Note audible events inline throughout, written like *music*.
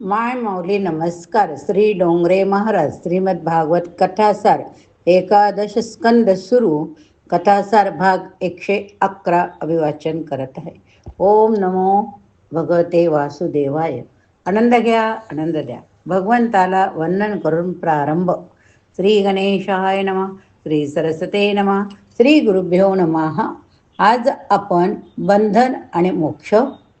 माय माऊली नमस्कार. श्री डोंगरे महाराज श्रीमद भागवत कथासार एकादश स्कंद सुरू. कथासार भाग एकशे अकरा अभिवाचन करत आहे. ओम नमो भगवते वासुदेवाय. आनंद घ्या आनंद द्या. भगवंताला वंदन करून प्रारंभ. श्री गणेशाय नम श्री सरस्वते नम श्री गुरुभ्यो नमः. आज आपण बंधन आणि मोक्ष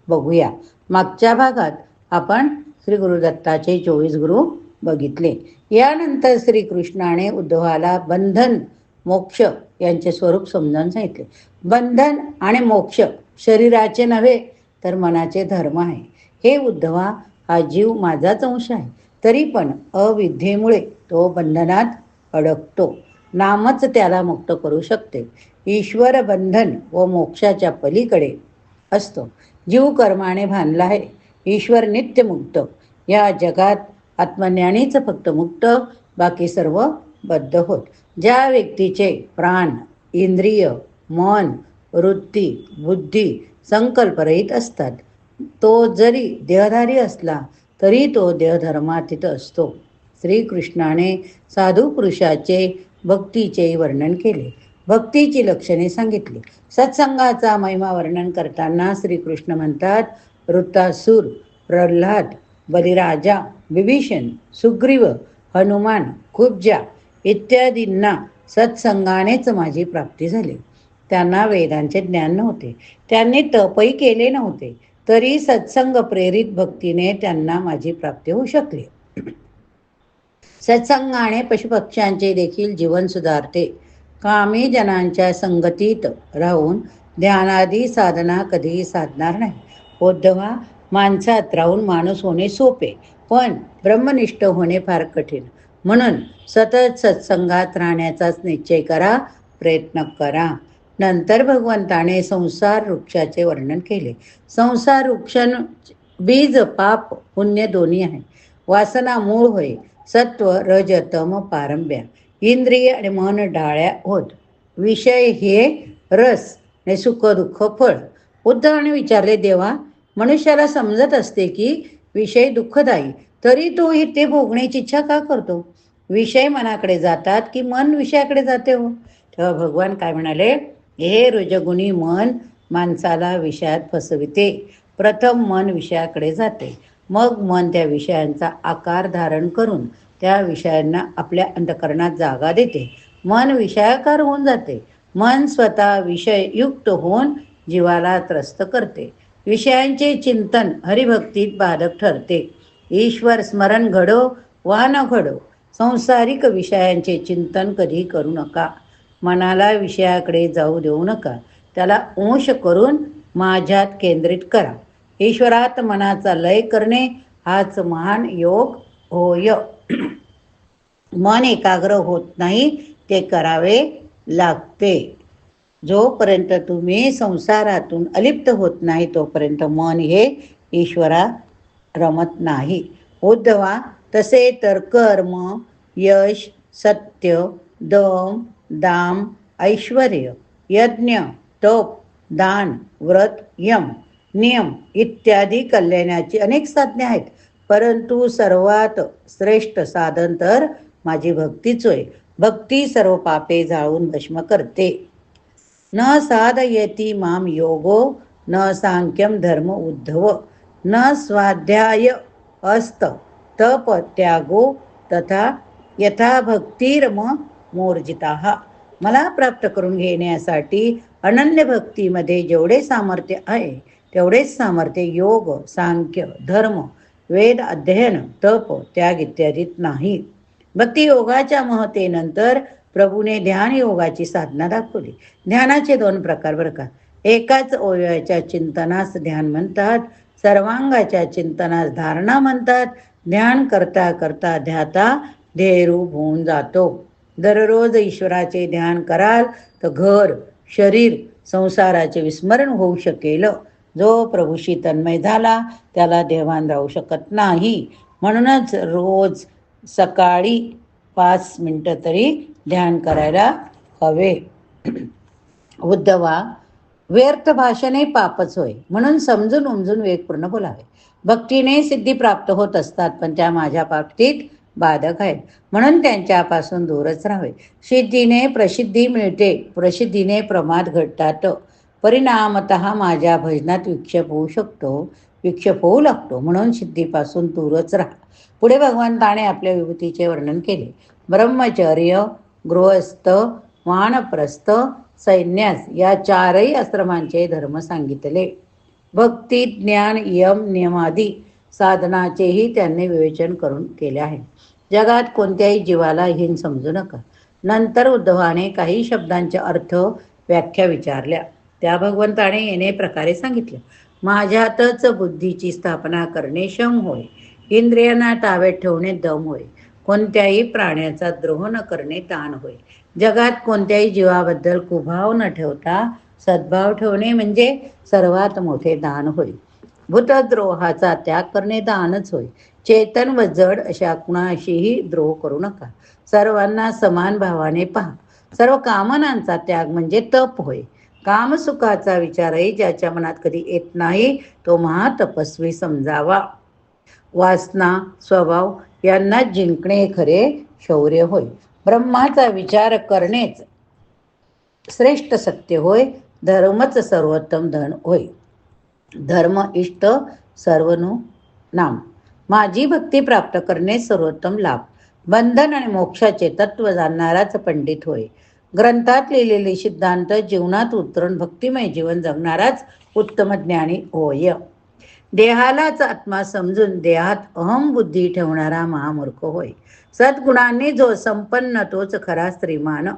बघूया. मागच्या भागात आपण श्री गुरुदत्ताचे चोवीस गुरु बघितले. यानंतर श्रीकृष्णाने उद्धवाला बंधन मोक्ष यांचे स्वरूप समजावून सांगितले. बंधन आणि मोक्ष शरीराचे नव्हे तर मनाचे धर्म आहे. हे उद्धवा हा जीव माझाच अंश आहे. तरी पण अविद्येमुळे तो बंधनात अडकतो. नामच त्याला मुक्त करू शकते. ईश्वर बंधन व मोक्षाच्या पलीकडे असतो. जीव कर्माने बांधला आहे. ईश्वर नित्यमुक्त या जगात आत्मज्ञानीचं फक्त मुक्त बाकी सर्व बद्ध होत. ज्या व्यक्तीचे प्राण इंद्रिय मन वृत्ती बुद्धी संकल्परहित असतात तो जरी देहधारी असला तरी तो देहधर्मातीत असतो. श्रीकृष्णाने साधू पुरुषाचे भक्तीचे वर्णन केले. भक्तीची लक्षणे सांगितली. सत्संगाचा महिमा वर्णन करताना श्रीकृष्ण म्हणतात वृत्तासूर प्रल्हाद बलिराजा विभीषण सुग्रीव हनुमान कुब्जा इत्यादींना सत्संगानेच माझी प्राप्ती झाली. त्यांना वेदांचे ज्ञान नव्हते. त्यांनी तपही केले नव्हते. तरी सत्संग प्रेरित भक्तीने त्यांना माझी प्राप्ती होऊ शकली. सत्संगाने पशुपक्ष्यांचे देखील जीवन सुधारते. कामी जनांच्या संगतीत राहून ध्यानादी साधना कधीही साधणार नाही. उद्धवा माणसात राहून माणूस होणे सोपे पण ब्रह्मनिष्ठ होणे फार कठीण. म्हणून सतत सत्संगात राहण्याचाच निश्चय करा प्रयत्न करा. नंतर भगवंताने संसार वृक्षाचे वर्णन केले. संसार वृक्ष बीज पाप पुण्य दोन्ही आहे. वासना मूळ होय. सत्व रजतम पारंब्या. इंद्रिय आणि मन डाळ्या होत. विषय हे रस आणि सुख दुःख फळ. उद्धवाने विचारले देवा मनुष्याला समजत असते की विषय दुःखदायी. तरी तो हे ते भोगण्याची इच्छा का करतो? विषय मनाकडे जातात की मन विषयाकडे जाते हो? तेव्हा भगवान काय म्हणाले? हे रुजगुणी मन माणसाला विषयात फसविते. प्रथम मन विषयाकडे जाते. मग मन त्या विषयांचा आकार धारण करून त्या विषयांना आपल्या अंतकरणात जागा देते. मन विषयाकार होऊन जाते. मन स्वतः विषययुक्त होऊन जीवाला त्रस्त करते. विषयांचे चिंतन हरिभक्तीत बाधक ठरते. ईश्वर स्मरण घडो वा न घडो. संसारिक विषयांचे चिंतन कधी करू नका. मनाला विषयाकडे जाऊ देऊ नका. त्याला अंश करून माझ्यात केंद्रित करा. ईश्वरात मनाचा लय करणे हाच महान योग होय. मन एकाग्र होत नाही ते करावे लागते. जोपर्यंत तुम्ही संसारातून अलिप्त होत नाही तोपर्यंत मन हे ईश्वरा रमत नाही. हो उद्धवा तसे तर कर्म यश सत्य दम दाम ऐश्वर यज्ञ तप दान व्रत यम नियम इत्यादी कल्याणाची अनेक साधने आहेत. परंतु सर्वात श्रेष्ठ साधन तर माझी भक्तीच होय भक्ती सर्व पापे जाळून भस्म करते. न साधयती माम योगो न सांख्यम धर्म उद्धव। न स्वाध्याय अस्त तप त्यागो तथा यथा भक्तिरम मोर्जिता। मला प्राप्त करून घेण्यासाठी अनन्य भक्तीमध्ये जेवढे सामर्थ्य आहे तेवढेच सामर्थ्य योग सांख्य धर्म वेद अध्ययन तप त्याग इत्यादीत नाही. भक्ती योगाच्या महतेनंतर प्रभूने ध्यान योगाची साधना दाखवली. ध्यानाचे दोन प्रकार बरं का. एकाच ओव्याच्या चिंतनास ध्यान म्हणतात सर्वांगाच्या चिंतनास धारणा म्हणतात. ध्यान करता करता ध्याता ध्येयरूप होऊन जातो. दररोज ईश्वराचे ध्यान कराल तर घर शरीर संसाराचे विस्मरण होऊ शकेल. जो प्रभूशी तन्मय झाला त्याला देवान राहू शकत नाही. म्हणूनच रोज सकाळी पाच मिनटं तरी ध्यान करायला हवे. उद्धवा व्यर्थ भाषणे पापच होय. म्हणून समजून उमजून वेगपूर्ण बोलावे. भक्तीने सिद्धी प्राप्त होत असतात पण त्या माझ्या बाबतीत बाधक आहेत. म्हणून त्यांच्यापासून दूरच राहावे. सिद्धीने प्रसिद्धी मिळते प्रसिद्धीने प्रमाद घडतात. परिणामत माझ्या भजनात विक्षेप होऊ शकतो विक्षेप होऊ लागतो. म्हणून सिद्धीपासून दूरच राहा. पुढे भगवंताने आपल्या विभूतीचे वर्णन केले. ब्रह्मचर्य गृहस्थ वानप्रस्थ सैन्यास या चारही आश्रमांचे धर्म सांगितले. भक्ती ज्ञान यम नियमादी साधनाचेही त्यांनी विवेचन करून केले आहे. जगात कोणत्याही जीवाला हीन समजू नका. नंतर उद्धवाने काही शब्दांचे अर्थ व्याख्या विचारल्या. त्या भगवंताने येणे प्रकारे सांगितले. माझ्यातच बुद्धीची स्थापना करणे शम होय. इंद्रियांना ताब्यात ठेवणे दम होय. कोणत्याही प्राण्याचा द्रोह न करणे ताण होय. जगात कोणत्याही जीवाबद्दल कुभाव न ठेवता सद्भाव ठेवणे म्हणजे सर्वात मोठे दान होय. भूतद्रोहाचा त्याग करणे दानच होय. चेतन व जड अशा कुणाशीही द्रोह करू नका. सर्वांना समान भावाने पहा. सर्व कामनांचा त्याग म्हणजे तप होय. कामसुखाचा विचारही ज्याच्या मनात कधी येत नाही तो महातपस्वी समजावा. वासना स्वभाव यांना जिंकणे खरे शौर्य होय. ब्रह्माचा विचार करणेच श्रेष्ठ सत्य होय. धर्मच सर्वोत्तम धन होय. धर्म इष्ट सर्वनु नाम. माझी भक्ती प्राप्त करणे सर्वोत्तम लाभ. बंधन आणि मोक्षाचे तत्व जाणणाराच पंडित होय. ग्रंथात लिहिलेले सिद्धांत जीवनात उतरून भक्तिमय जीवन जगणाराच उत्तम ज्ञानी होय. देहालाच आत्मा समजून देहात अहम बुद्धी ठेवणारा महामूर्ख होय. सद्गुणांनी जो संपन्न तोच खरा श्रीमान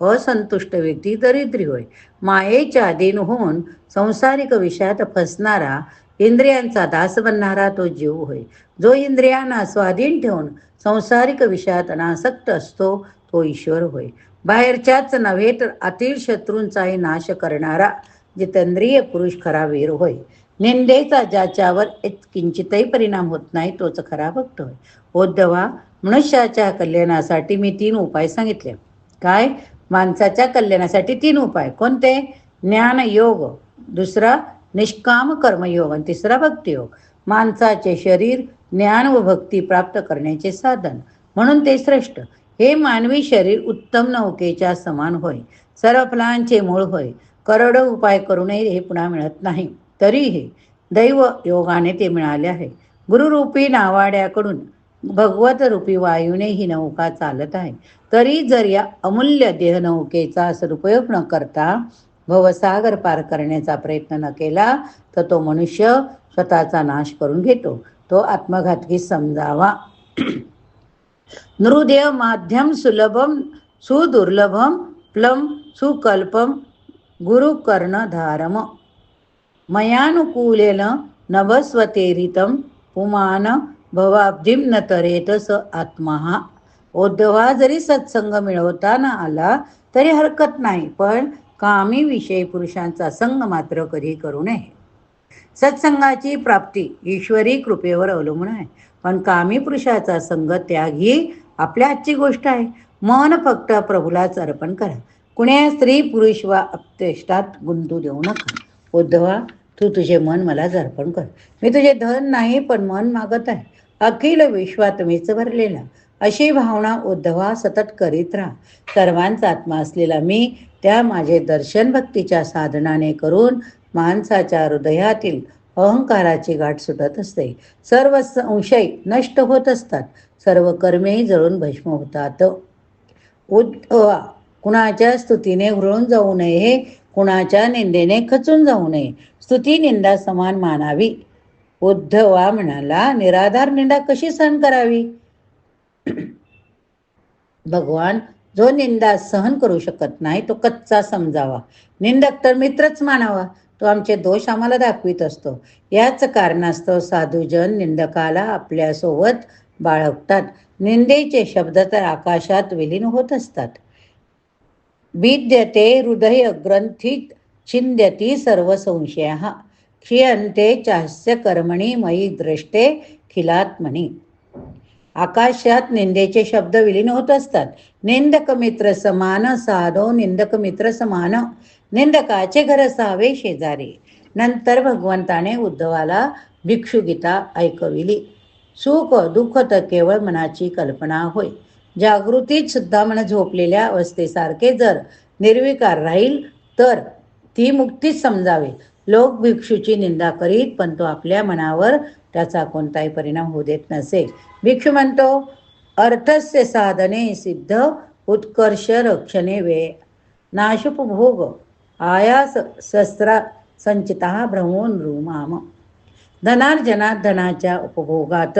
असंतुष्ट व्यक्ती दरिद्री होय. मायेच्या अधीन होऊन संसारिक विषयात फसणारा इंद्रियांचा दास बनणारा तो जीव होय. जो इंद्रियांना स्वाधीन ठेवून संसारिक विषयात अनासक्त असतो तो ईश्वर होय. बाहेरच्याच नव्हे तर आतील शत्रूंचाही नाश करणारा जितेंद्रिय पुरुष खरा वीर होय. निंदेचा ज्याच्यावर किंचितही परिणाम होत नाही तोच खरा भक्त होय. हो उद्धवा मनुष्याच्या कल्याणासाठी मी तीन उपाय सांगितले. काय? माणसाच्या कल्याणासाठी तीन उपाय. कोणते? ज्ञान योग दुसरा निष्काम कर्मयोग. आणि तिसरा भक्तियोग. माणसाचे शरीर ज्ञान व भक्ती प्राप्त करण्याचे साधन. म्हणून ते श्रेष्ठ. हे मानवी शरीर उत्तम नौकेच्या समान होय. सर्व फलांचे मूळ होय. करोडो उपाय करूनही हे पुन्हा मिळत नाही. तरीही दैव योगाने ते मिळाले आहे. गुरुरूपी नावाड्याकडून भगवत रूपी वायूने ही नौका चालत आहे. तरी जर या अमूल्य देह नौकेचा सदुपयोग न करता भवसागर पार करण्याचा प्रयत्न न केला तर तो मनुष्य स्वतःचा नाश करून घेतो. तो आत्मघातकी समजावा. नृदेव माध्यम सुलभम सुदुर्लभम प्लम सुकल्पम गुरुकर्णधारम. मयानुकूलेन नभस्वतेरितं पुमान भवाब्धिम न तरेत स आत्मा। उद्धवा जरी सत्संग मिळवता आला तरी हरकत नाही पण कामी विषय पुरुषांचा संग मात्र कधी करू नये। सत्संगाची प्राप्ती ईश्वरी कृपेवर अवलंबून आहे पण कामी पुरुषाचा संग त्याग ही आपल्या आजची गोष्ट आहे। मन फक्त प्रभूलाच अर्पण करा कुण्या स्त्री पुरुष वा अप्तेष्टात गुंतू देऊ नका। उद्धवा तू तुझे मन मला अर्पण कर. मी तुझे धन नाही पण मन मागत आहे. अखिल विश्वात मीच भरलेला. अशी भावना उद्धवा सतत करीत राहा. सर्वांचा आत्मा असलेला मी त्या माझे दर्शन भक्तीच्या साधनाने करून माणसाच्या हृदयातील अहंकाराची गाठ सुटत असते. सर्व संशय नष्ट होत असतात. सर्व कर्मेही जळून भस्म होतात. उद्धवा कुणाच्या स्तुतीने हुरळून जाऊ नये कुणाच्या निंदेने खचून जाऊ नये. स्तुती निंदा समान मानावी. उद्धवा म्हणाला निराधार निंदा कशी सहन करावी? *clears throat* भगवान जो निंदा सहन करू शकत नाही तो कच्चा समजावा. निंदक तर मित्रच मानावा. तो आमचे दोष आम्हाला दाखवित असतो. याच कारणास्तव साधूजन निंदकाला आपल्यासोबत बाळगतात. निंदेचे शब्द तर आकाशात विलीन होत असतात. विद्यते हृदय ग्रंथित छिंद्यती सर्व संशय क्षीयंते चास्य कर्मणी मयी दृष्टे खिलात्मनी। आकाशात निंदेचे शब्द विलीन होत असतात। निंदक मित्र समान साधो निंदक मित्र समान। निंदकाचे घर सावे शेजारी। नंतर भगवंताने उद्धवाला भिक्षुगीता ऐकविली। सुख दुःख तर केवळ मनाची कल्पना होय। जागृतीत सुद्धा मन झोपलेल्या अवस्थेसारखे जर निर्विकार राहील तर ती मुक्तीच समजावे. लोक भिक्षूची निंदा करीत पण तो आपल्या मनावर त्याचा कोणताही परिणाम होऊ देत नसे भिक्षू म्हणतो अर्थस्य साधने सिद्ध उत्कर्ष रक्षणे वे नाशुपभोग आयास शस्त्रा संचिता भ्रमोन रुमाम. धनार्जनात धनाच्या उपभोगात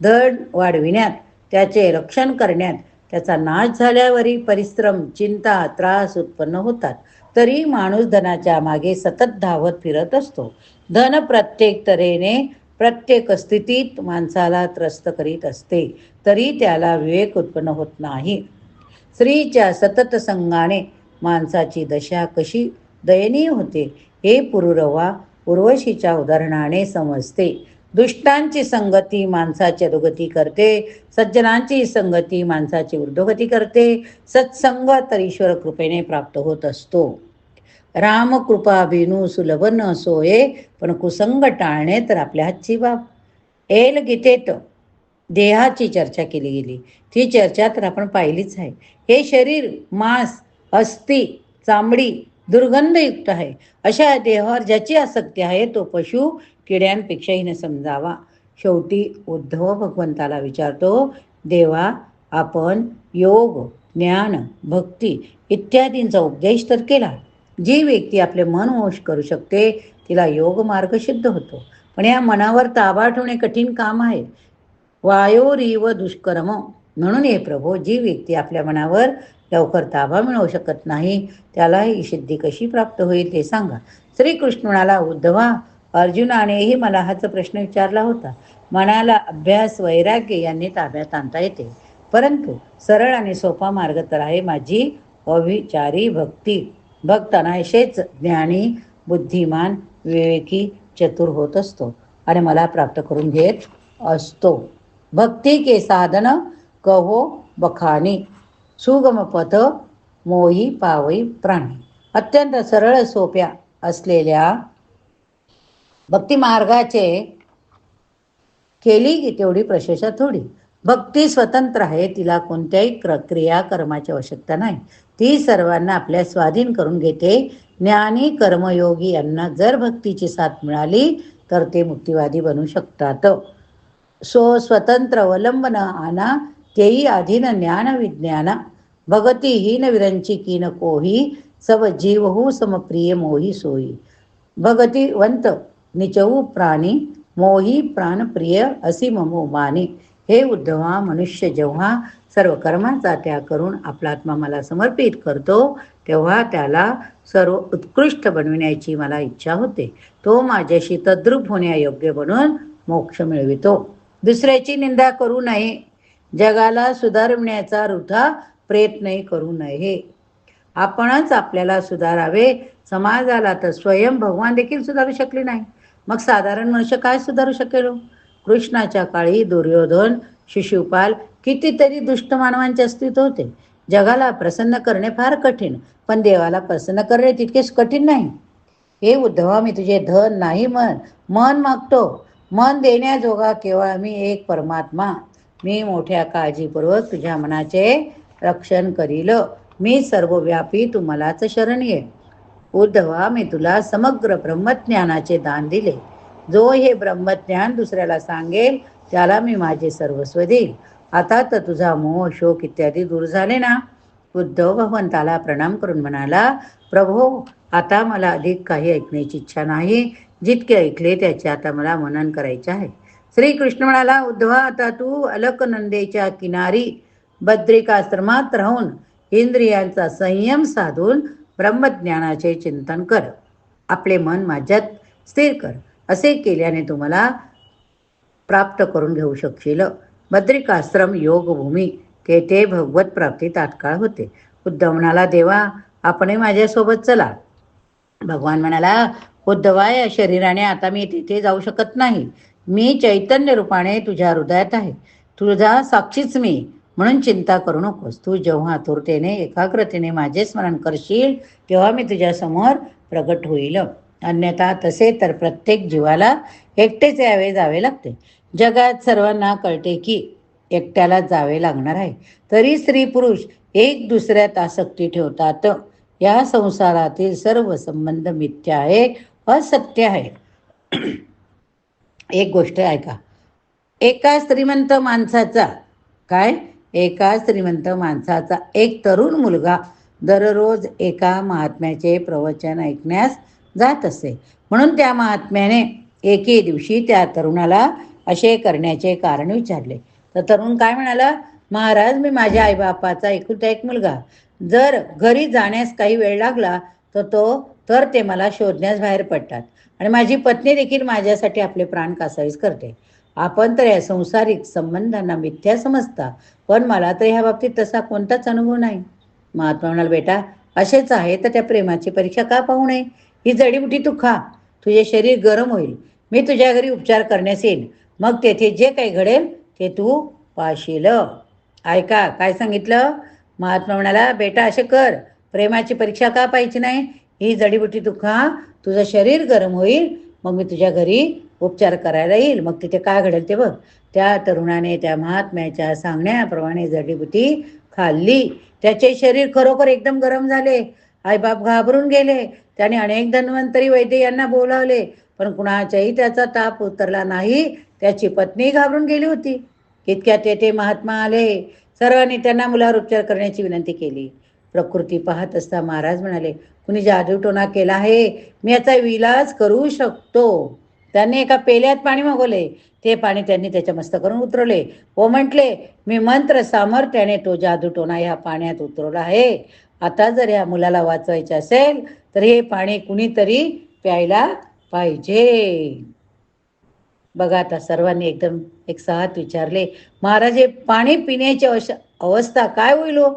धन वाढविण्यात त्याचे रक्षण करण्यात त्याचा नाश झाल्यावरही परिश्रम चिंता त्रास उत्पन्न होतात. तरी माणूस धनाच्या मागे सतत धावत फिरत असतो. धन प्रत्येक तऱ्हेने प्रत्येक स्थितीत माणसाला त्रस्त करीत असते. तरी त्याला विवेक उत्पन्न होत नाही. स्त्रीच्या सतत संगाने माणसाची दशा कशी दयनीय होते हे पुरुरवा उर्वशीच्या उदाहरणाने समजते. दुष्टांची संगती माणसाची अधोगती करते सज्जनांची संगती माणसाची ऊर्ध्वगती करते सत्संग तर ईश्वर कृपेने प्राप्त होत असतो. रामकृपा विनू सुलभ न सोये पण कुसंग टाळणे तर आपल्या हातची बाब. एल गीतेत देहाची चर्चा केली गेली. ती चर्चा तर आपण पाहिलीच आहे. हे शरीर मांस अस्थि चामडी दुर्गंधयुक्त आहे. अशा देहावर ज्याची आसक्ती आहे तो पशु किड्यांपेक्षाही न समजावा शेवटी उद्धव भगवंताला विचारतो देवा आपण योग ज्ञान भक्ती इत्यादींचा उपदेश तर केला. जी व्यक्ती आपले मन वश करू शकते तिला योग मार्ग सिद्ध होतो. पण या मनावर ताबा ठेवणे कठीण काम आहे. वायोरीव दुष्कर्म. म्हणून हे प्रभू जी व्यक्ती आपल्या मनावर लवकर ताबा मिळवू शकत नाही त्याला ही सिद्धी कशी प्राप्त होईल ते सांगा. श्रीकृष्ण म्हणाला उद्धवा अर्जुनानेही मला हाच प्रश्न विचारला होता. मनाला अभ्यास वैराग्य यांनी ताब्यात आणता येते. परंतु सरळ आणि सोपा मार्ग तर आहे माझी अविचारी भक्ती. भक्त अनायशेच ज्ञानी बुद्धिमान विवेकी चतुर होत असतो आणि मला प्राप्त करून घेत असतो. भक्ती के साधन कहो बखानी सुगम पथ मोही पावई प्राणी. अत्यंत सरळ सोप्या असलेल्या भक्ती मार्गाचे केली की तेवढी प्रशंसा थोडी. भक्ती स्वतंत्र आहे तिला कोणत्याही क्र क्रिया कर्माची आवश्यकता नाही. ती सर्वांना आपल्या स्वाधीन करून घेते. ज्ञानी कर्मयोगी यांना जर भक्तीची साथ मिळाली तर ते मुक्तिवादी बनू शकतात. सो स्वतंत्र अवलंबन आना तेही अधीन ज्ञान विज्ञान. भगती हीन विरंची कीन कोही सब जीवहू समप्रिय मोही सोयी भगतीवंत निचवू प्राणी मोही प्राणप्रिय असी ममो माने. हे उद्धवा मनुष्य जेव्हा सर्व कर्मांचा त्याग करून आपला आत्मा मला समर्पित करतो तेव्हा त्याला सर्व उत्कृष्ट बनविण्याची मला इच्छा होते. तो माझ्याशी तद्रूप होण्यायोग्य बनून मोक्ष मिळवितो. दुसऱ्याची निंदा करू नये. जगाला सुधारविण्याचा वृथा प्रयत्नही करू नये. आपणच आपल्याला सुधारावे. समाजाला तर स्वयं भगवान देखील सुधारू शकले नाही. मग साधारण मनुष्य काय सुधारू शकेल? कृष्णाच्या काळी दुर्योधन शिशुपाल कितीतरी दुष्ट मानवांचे अस्तित्व होते. जगाला प्रसन्न करणे फार कठीण पण देवाला प्रसन्न करणे तितकेच कठीण नाही. हे उद्धवा मी तुझे धन नाही मन मन मागतो. मन देण्याजोगा केवळ मी एक परमात्मा. मी मोठ्या काळजीपूर्वक तुझ्या मनाचे रक्षण करील. मी सर्वव्यापी तू मलाच शरण ये. उद्धवा मी तुला समग्र ब्रह्मज्ञानाचे दान दिले. जो हे ब्रह्मज्ञान दुसऱ्याला सांगेल त्याला मी माझे सर्वस्व देईल. आता तर तुझा मोह शोक इत्यादी दूर झाले ना? उद्धव भगवंताला प्रणाम करून म्हणाला प्रभो आता मला अधिक काही ऐकण्याची इच्छा नाही. जितके ऐकले त्याचे आता मला मनन करायचे आहे. श्रीकृष्ण म्हणाला उद्धवा आता तू अलकनंदेच्या किनारी बद्रिकाश्रमात राहून इंद्रियांचा संयम साधून ब्रह्मज्ञानाचे चिंतन कर. आपले मन माझ्यात स्थिर कर. असे केल्याने तुम्हाला प्राप्त करून घेऊ शकशील. बद्रिकाश्रम योगभूमी. तेथे भगवत प्राप्ती तात्काळ होते. उद्धव म्हणाला देवा आपणही माझ्यासोबत चला. भगवान म्हणाला उद्धवा या शरीराने आता मी तिथे जाऊ शकत नाही. मी चैतन्य रूपाने तुझ्या हृदयात आहे. तुझा साक्षीच मी. म्हणून चिंता करू नकोस. तू जेव्हा आतुरतेने एकाग्रतेने माझे स्मरण करशील तेव्हा मी तुझ्यासमोर प्रगट होईल. अन्यथा तसे तर प्रत्येक जीवाला एकटेच यावे जावे लागते. जगात सर्वांना कळते की एकट्याला जावे लागणार आहे. तरी स्त्री पुरुष एक दुसऱ्यात आसक्ती ठेवतात. या संसारातील सर्व संबंध मिथ्या आहे असत्य आहे. एक गोष्ट ऐका. एका श्रीमंत माणसाचा काय? एका श्रीमंत माणसाचा एक तरुण मुलगा दररोज एका महात्म्याचे प्रवचन ऐकण्यास जात असे. म्हणून त्या महात्म्याने एके दिवशी त्या तरुणाला असे करण्याचे कारण विचारले. तर तरुण काय म्हणाला महाराज मी माझ्या आईबापाचा एकुलता एक मुलगा. जर घरी जाण्यास काही वेळ लागला तर तो तर ते मला शोधण्यास बाहेर पडतात. आणि माझी पत्नी देखील माझ्यासाठी आपले प्राण कासावीस करते. आपण तर या संसारिक संबंधांना मिथ्या समजता पण मला तर ह्या बाबतीत तसा कोणताच अनुभव नाही. महात्मा म्हणाल बेटा असेच आहे तर त्या प्रेमाची परीक्षा का पाहू नये? ही जडीबुटी तू खा. तुझे शरीर गरम होईल. मी तुझ्या घरी उपचार करण्यास येईल मग तेथे जे काही घडेल ते तू पाशील. ऐका काय सांगितलं? महात्मा म्हणाला बेटा असे कर. प्रेमाची परीक्षा का पाहिजे नाही? ही जडीबुटी तू खा. तुझं शरीर गरम होईल. मग मी तुझ्या घरी उपचार करायला येईल. मग तिथे काय घडेल ते बघ. त्या तरुणाने त्या महात्म्याच्या सांगण्याप्रमाणे जडीबुटी खाल्ली. त्याचे शरीर खरोखर एकदम गरम झाले. आईबाप घाबरून गेले. त्याने अनेक धन्वंतरी वैद्य यांना बोलावले. पण कुणाच्याही त्याचा ताप उतरला नाही. त्याची पत्नी घाबरून गेली होती. इतक्यात तेथे महात्मा आले. सर्वांनी त्यांना मुलावर उपचार करण्याची विनंती केली. प्रकृती पाहत असता महाराज म्हणाले कुणी जादूटोना केला आहे? मी याचा विलास करू शकतो. त्यांनी एका पेल्यात पाणी मागवले. ते पाणी त्यांनी त्याच्या मस्तकावरून उतरवले. व म्हटले मी मंत्र सामर्थ्याने तो जादू टोना ह्या पाण्यात उतरवला आहे. आता जर या मुलाला वाचवायचे असेल तर हे पाणी कुणीतरी प्यायला पाहिजे. बघा आता सर्वांनी एकदम एक साथ विचारले. महाराज हे पाणी पिण्याची अवश अवस्था काय होईल हो?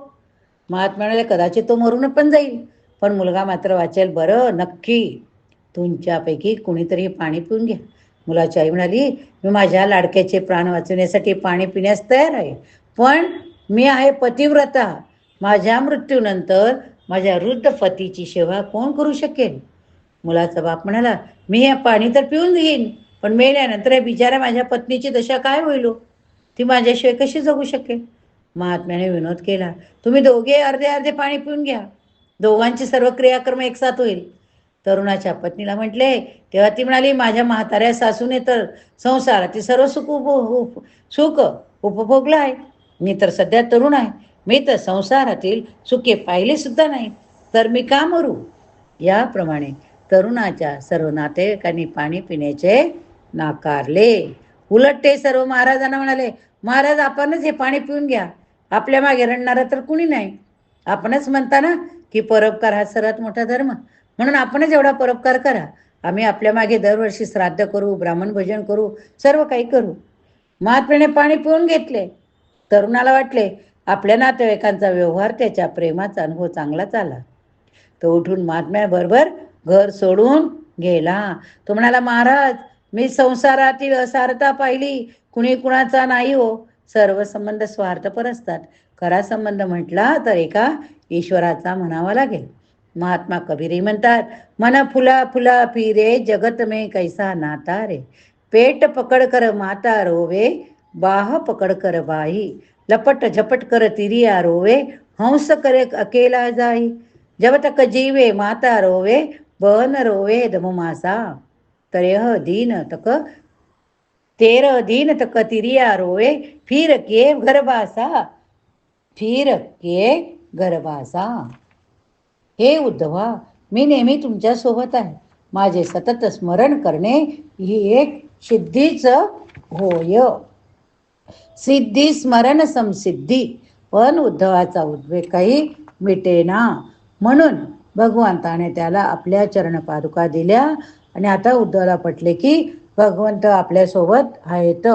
महात्मा म्हणाले कदाचित तो मरून पण जाईल. पण मुलगा मात्र वाचेल बरं नक्की. तुमच्यापैकी कुणीतरी पाणी पिऊन घ्या. मुलाची आई म्हणाली मी माझ्या लाडक्याचे प्राण वाचवण्यासाठी पाणी पिण्यास तयार आहे. पण मी आहे पतिव्रता. माझ्या मृत्यूनंतर माझ्या वृद्ध पतीची सेवा कोण करू शकेल? मुलाचा बाप म्हणाला मी हे पाणी तर पिऊन घेईन पण मेल्यानंतर हे बिचाऱ्या माझ्या पत्नीची दशा काय होईल हो? ती माझ्याशिवाय कशी जगू शकेल? महात्म्याने विनोद केला तुम्ही दोघे अर्धे अर्धे पाणी पिऊन घ्या. दोघांची सर्व क्रियाक्रम एकसाथ होईल. तरुणाच्या पत्नीला म्हटले तेव्हा ती म्हणाली माझ्या म्हाताऱ्या सासूने तर संसारातील सर्व सुख उप उप सुख उपभोगलं आहे मी तर सध्या तरुण आहे. मी तर संसारातील सुखे पाहिले सुद्धा नाही. तर मी का मरू? याप्रमाणे तरुणाच्या सर्व नातेवाईकांनी पाणी पिण्याचे नाकारले. उलट ते सर्व महाराजांना म्हणाले महाराज आपणच हे पाणी पिऊन घ्या. आपल्या मागे रडणारा तर कुणी नाही. आपणच म्हणता ना की परोपकार हा सर्वात मोठा धर्म. म्हणून आपणच एवढा परोपकार करा. आम्ही आपल्या मागे दरवर्षी श्राद्ध करू ब्राह्मण भजन करू सर्व काही करू. महात्म्याने पाणी पिऊन घेतले. तरुणाला वाटले आपल्या नातेवाईकांचा व्यवहार त्याच्या प्रेमाचा अनुभव हो चांगलाच आला तो उठून महात्म्याबरोबर घर सोडून गेला. तो म्हणाला महाराज मी संसारातील असारता पाहिली. कुणी कुणाचा नाही हो. सर्व संबंध स्वार्थपर असतात. खरा संबंध म्हटला तर एका ईश्वराचा म्हणावा लागेल. महात्मा कबीरही म्हणतात मन फुला फुला फिरे जगत में कैसा नाता रे? पेट पकड कर माता रोवे बाह पकड कर बाई लपट झपट कर तिरिया रोवे हंस करे अकेला जाई जब तक जीवे माता रोवे बन रोवे दममासा तरेह दीन तक तेर दीन तक तिरिया रोवे फिर के गरबासा फिर के गरबासा हे उद्धवा मी नेहमी तुमच्यासोबत आहे. माझे सतत स्मरण करणे ही एक सिद्धीच होय. सिद्धी स्मरण समसिद्धी पण उद्धवाचा उद्वेगही मिटेना. म्हणून भगवंताने त्याला आपल्या चरणपादुका दिल्या आणि आता उद्धवाला पटले की भगवंत आपल्यासोबत आहेत.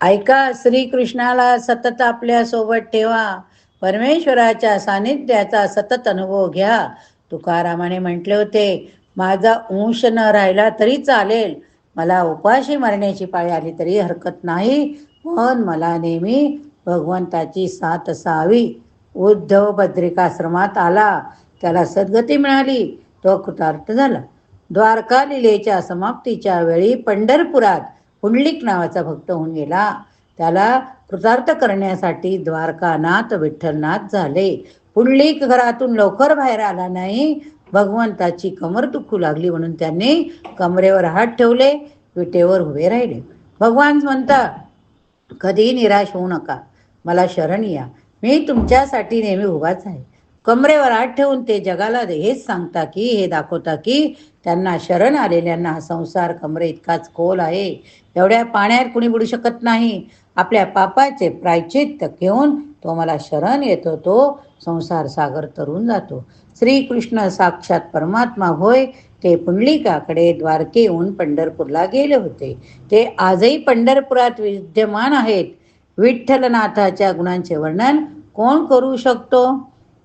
ऐका श्रीकृष्णाला सतत आपल्यासोबत ठेवा. परमेश्वराच्या सानिध्याचा सतत अनुभव घ्या. तुकारामाने म्हटले होते माझा अंश न राहिला तरी चालेल. मला उपाशी मरण्याची पाळी आली तरी हरकत नाही. पण मला नेहमी भगवंताची साथ असावी. उद्धव बद्रिकाश्रमात आला. त्याला सद्गती मिळाली. तो कृतार्थ झाला. द्वारका लिलेच्या समाप्तीच्या वेळी पंढरपुरात पुंडलिक नावाचा भक्त होऊन गेला. त्याला कृतार्थ करण्यासाठी द्वारकानाथ विठ्ठलनाथ झाले. पुंडलिक घरातून लवकर बाहेर आला नाही. भगवंताची कमर दुखू लागली म्हणून त्यांनी कमरेवर हात ठेवले विटेवर उभे राहिले. भगवान म्हणता कधीही निराश होऊ नका. मला शरण या. मी तुमच्यासाठी नेहमी उभाच आहे. कमरेवर हात ठेवून ते जगाला हेच सांगता की हे दाखवता की त्यांना शरण आलेल्यांना हा संसार कमरे इतकाच खोल आहे. एवढ्या पाण्यात कुणी बुडू शकत नाही. आपल्या पापाचे प्रायचित्त घेऊन तो मला शरण येतो तो संसार सागर तरून जातो. श्रीकृष्ण साक्षात परमात्मा होय. ते पुंडलिकाकडे द्वारकेहून पंढरपूरला गेले होते. ते आजही पंढरपुरात विद्यमान आहेत. विठ्ठलनाथाच्या गुणांचे वर्णन कोण करू शकतो?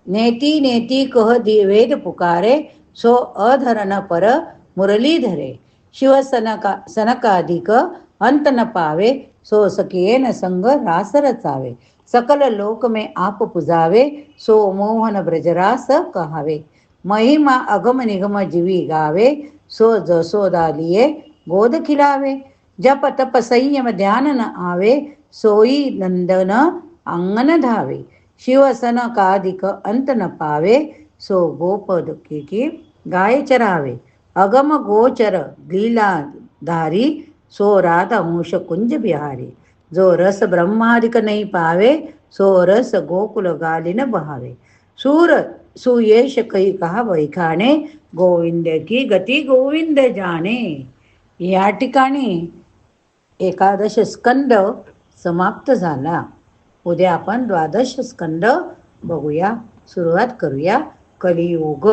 नेती नेती कह वेद पुकारे सो अधरण पर मुरलीधरे. शिवसनका सनकाधिक अंत न पावे सो सखियेन संग रास रचावे सकल लोक में आप पुजावे सो मोहन ब्रजरास कहावे। महिमा अगम निगम जीवी गावे सो जसोदा लिये गोद खिलावे। जप तप संयम ध्यान न आवे सोई नंदन अंगन धावे। शिवसन कादिक अंत न पावे सो गोपद की गाय चरावे। अगम गोचर लीला धारी सो राधा अंश कुंज बिहारी। जो रस ब्रह्मादिक नाही पावे सो रस गोकुल गालिन बहावे। सूर सुयेश कै कहा वैखाणे गोविंद की गती गोविंद जाणे या ठिकाणी एकादश स्कंद समाप्त झाला। उद्या आपण द्वादश स्कंद बघूया सुरुवात करूया कलियुग।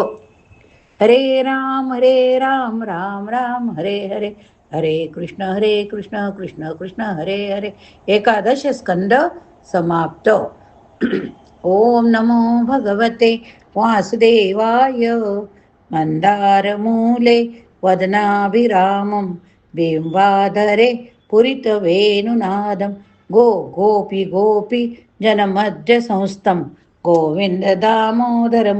हरे राम हरे राम राम राम हरे हरे। हरे कृष्ण हरे कृष्ण कृष्ण कृष्ण हरे हरे। एकादश स्कंद समाप्त। ओम नमो भगवते वासुदेवाय। मन्दारमूले वदनाभिरामं। बिम्बाधरे पुरितवेणुनादं। गो गोपी गोपी जनमध्य संस्थं गोविन्द दामोदर